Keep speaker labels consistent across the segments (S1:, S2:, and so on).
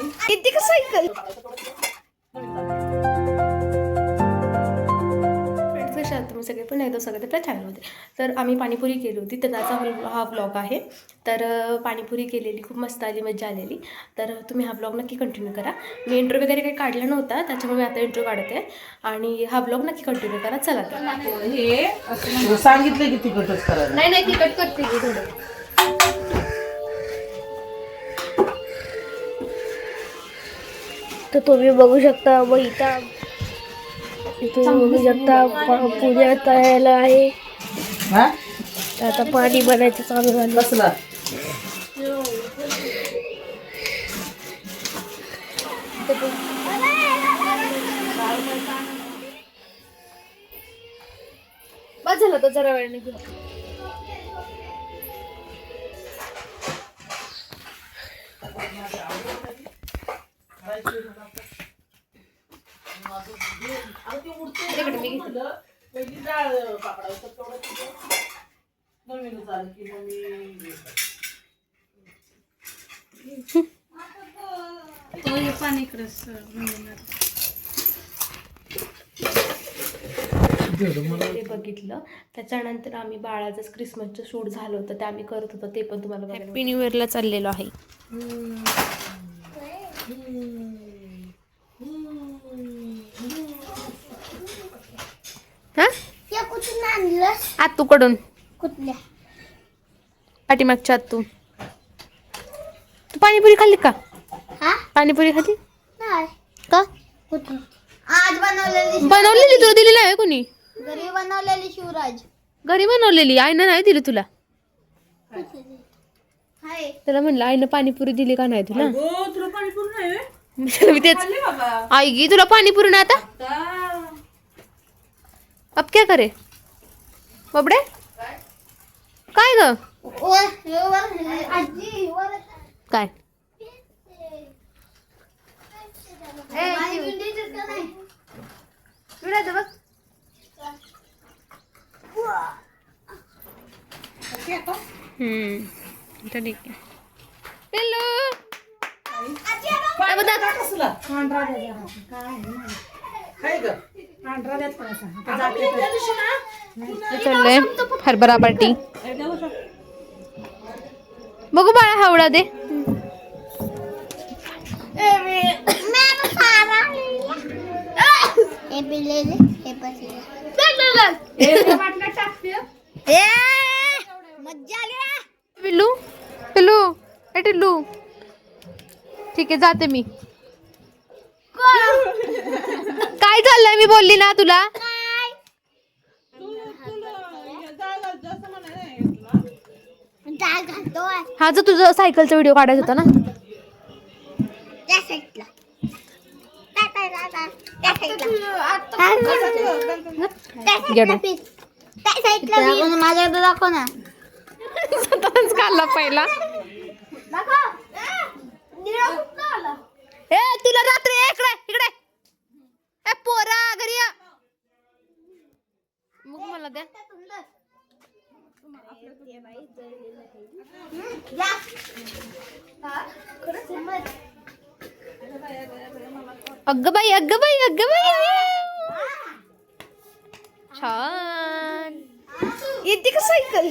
S1: किती का सायकल? तुम्ही सगळे पण एकदा सगळं आपल्या चॅनलमध्ये तर आम्ही पाणीपुरी केली होती तर त्याचा हा- हा ब्लॉग आहे. तर पाणीपुरी केलेली खूप मस्त आली मजा आलेली. तर तुम्ही हा ब्लॉग नक्की कंटिन्यू करा. मी इंट्रो वगैरे काही काढला नव्हता त्याच्यामुळे मी आता इंट्रो काढते. आणि हा ब्लॉग नक्की कंटिन्यू करा चला तर.
S2: सांगितलं की तिकटच करायला.
S1: नाही नाही तिकट करते थोडं.
S3: तर तुम्ही बघू शकता व इथं इथे बघू शकता पूजा तयायला आहे.
S2: हा?
S3: आता पाणी बनायचं चालू झालं.
S2: कसला?
S1: बस झालं तर जरा वेळ घेऊ तिकडे मी घेते.
S2: पहिली डाळ पापडाचं तेवढं तिथं नवीन झालं की मग मी
S1: ते बघितलं त्याच्यानंतर आम्ही बाळाचं क्रिसमसचं शूट झालं होतं ते आम्ही करत होतो ते पण तुम्हाला हॅपी न्यू इयरला चाललेलो आहे हा
S3: या कुठून आणलं
S1: आतूकडून.
S3: कुठल्या?
S1: पाठीमागच्या आतू तू पाणीपुरी खाल्ली का?
S3: हा?
S1: पाणीपुरी खाल्ली?
S3: नाही.
S1: का?
S3: आज बनवलेली
S1: बनवलेली? तुला दिली नाही कोणी?
S3: घरी बनवलेली शिवराज.
S1: घरी बनवलेली? आईनं नाही दिली तुला?
S3: हाय.
S1: त्याला म्हणलं आईनं पाणीपुरी दिली का नाही तुला?
S2: हो तुला पाणीपुरी नाही?
S1: मी तेच आई गी तुला पाणीपुरी ना आता?
S2: आता
S1: अब क्या करे? बबडे? काय ग? काय? ठीक आहे. हॅलो काय बघा.
S2: कसला? काय? ग
S1: चाललंय. हरभरा पार्टी. बघू बाळा हावडा दे.
S3: हे पिलेले हे
S1: पिल्लू टिल्लू. ठीक आहे जाते मी. चाललंय मी बोलली ना तुला. हा जो तुझं सायकलचा व्हिडिओ काढायचा होता ना.
S3: माझ्याकडे दाखव ना.
S1: स्वतःच काढला पहिला. ए तुला रात्री इकडे इकडे. ए पोरा घरी या. मग मला द्या. अगं बाई अगं बाई अगं बाई. छान. येते का सायकल?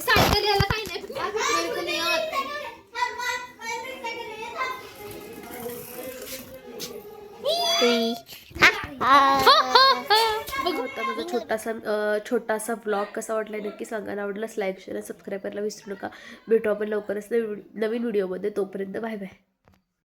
S1: सायकल याला काही नाही. बघू आता माझा छोटासा छोटासा ब्लॉग कसा वाटला नक्की सांगा. आवडलाच लाईक शेअर सबस्क्राईब करायला विसरू नका. भेटू आपण लवकरच नवीन नवीन व्हिडिओमध्ये तोपर्यंत बाय बाय